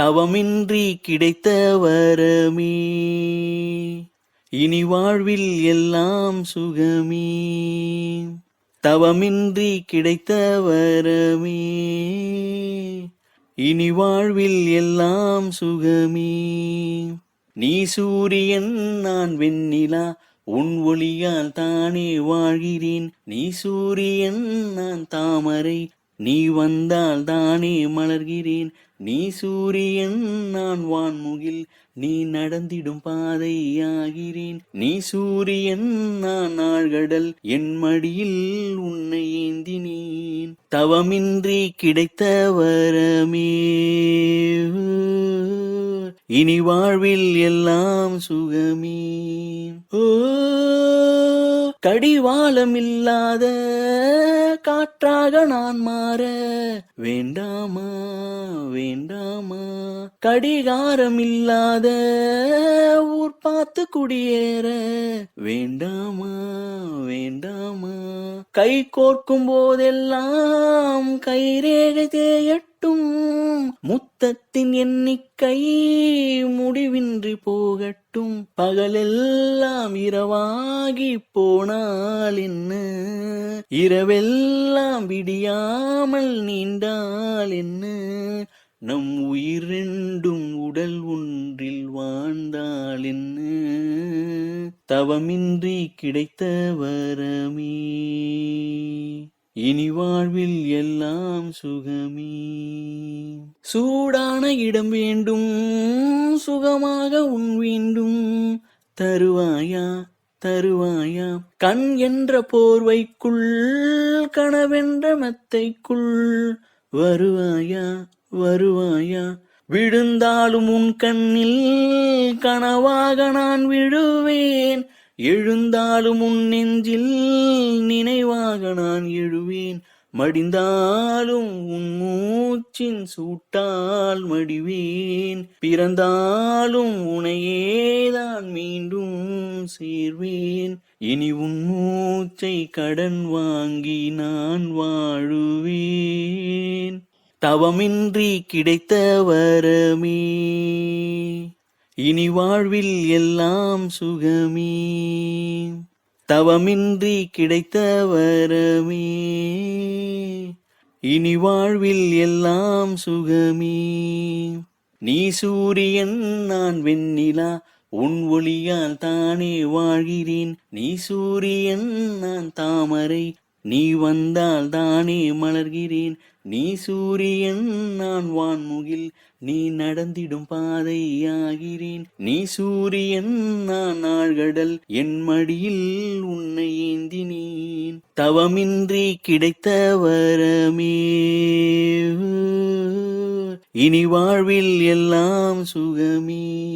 தவமின்றி கிடைத்த வரமே. இனி வாழ்வில் எல்லாம் சுகமே. தவமின்றி கிடைத்த வரமே. இனி வாழ்வில் எல்லாம் சுகமே. நீ சூரியன் நான் வெண்ணிலா உன் ஒளியால் தானே வாழ்கிறேன். நீ சூரியன் நான் தாமரை நீ வந்தால் தானே மலர்கிறேன். நீ சூரியன் நான் வான்முகில் நீ நடந்திடும் பாதையாகிறேன். நீ சூரியன் நான் ஆழ்கடல் என் மடியில் உன்னை ஏந்தினேன். தவமின்றி கிடைத்த வரமே. இனி வாழ்வில் எல்லாம் சுகமே. ஓ கடிவாளம் இல்லாத காற்றாக நான் மாற. வேண்டாமா வேண்டாமா? கடிகாரம் இல்லாத ஊர் பார்த்து குடியேற. வேண்டாமா வேண்டாமா? கை கோர்க்கும் போதெல்லாம் கைரேகை தேயட்டும். போகட்டும். முத்தத்தின் எண்ணிக்கை முடிவின்றி போகட்டும். பகலெல்லாம் இரவாகி போனால் என்ன? இரவெல்லாம் விடியாமல் நீண்டால் என்ன? நம் உயிரெண்டும் உடல் ஒன்றில் வாழ்ந்தால் என்ன? தவமின்றி கிடைத்த வரமே. இனி வாழ்வில் எல்லாம் சுகமே. சூடான இடம் வேண்டும் சுகமாக உன் வேண்டும். தருவாயா தருவாயா கண் என்ற போர்வைக்குள் கனவென்ற மெத்தைக்குள். வருவாயா வருவாயா விழுந்தாலும் உன் கண்ணில் கனவாக நான் விழுவேன். எழுந்தாலும் உன் நெஞ்சில் நினைவாக நான் எழுவேன். மடிந்தாலும் உன் மூச்சின் சூட்டால் மடிவேன். பிறந்தாலும் உனையேதான் மீண்டும் சேர்வேன். இனி உன் மூச்சை கடன் வாங்கி நான் வாழுவேன். தவமின்றி கிடைத்த வரமே. இனி வாழ்வில் எல்லாம் சுகமே. தவமின்றி கிடைத்த வரமே. இனி வாழ்வில் எல்லாம் சுகமே. நீ சூரியன் நான் வெண்ணிலா உன் ஒளியால் தானே வாழ்கிறேன். நீ சூரியன் நான் தாமரை நீ வந்தால் தானே மலர்கிறேன். நீ சூரியன் நான் வான்முகில் நீ நடந்திடும் பாதையாகிறேன். நீ சூரியன் நான் ஆழ்கடல் என் மடியில் உன்னை ஏந்தினேன். தவமின்றி கிடைத்த வரமே. இனி வாழ்வில் எல்லாம் சுகமே.